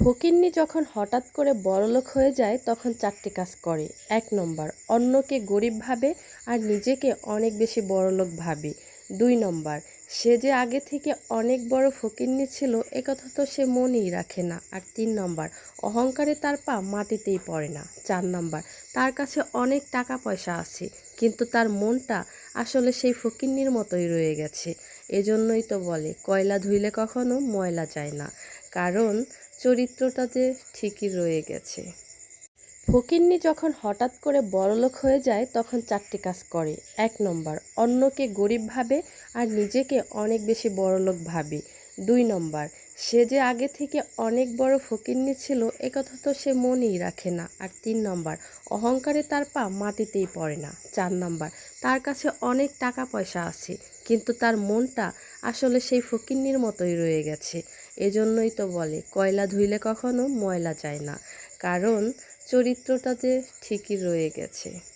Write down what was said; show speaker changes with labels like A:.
A: ফকিন্নি যখন হঠাৎ করে বড়লোক হয়ে যায়, তখন চারটি কাজ করে। এক নম্বর, অন্যকে গরিব ভাবে আর নিজেকে অনেক বেশি বড়লোক ভাবে। দুই নম্বর, সে যে আগে থেকে অনেক বড় ফকিন্নি ছিল একথা তো সে মনেই রাখে না। আর তিন নম্বর, অহংকারে তার পা মাটিতেই পড়ে না। চার নম্বর, তার কাছে অনেক টাকা পয়সা আছে, কিন্তু তার মনটা আসলে সেই ফকিন্নির মতোই রয়ে গেছে। এজন্যই তো বলে, কয়লা ধুইলে কখনো ময়লা যায় না। কারণ চরিত্রটা যে ঠিকই রয়ে গেছে। ফকিন্নি যখন হঠাৎ করে বড়লোক হয়ে যায়, তখন চারটি কাজ করে। এক নম্বর, অন্যকে গরিব ভাবে আর নিজেকে অনেক বেশি বড়লোক ভাবে। দুই নম্বর, সে যে আগে থেকে অনেক বড় ফকিন্নি ছিল একথা তো সে মনেই রাখে না। আর তিন নম্বর, অহংকারে তার পা মাটিতেই পড়ে না। চার নম্বর, তার কাছে অনেক টাকা পয়সা আছে, কিন্তু তার মনটা আসলে সেই ফকিন্নির মতোই রয়ে গেছে। এজন্যই তো বলে, কয়লা ধুইলে কখনো ময়লা যায় না। কারণ চরিত্রটা যে ঠিকই রয়ে গেছে।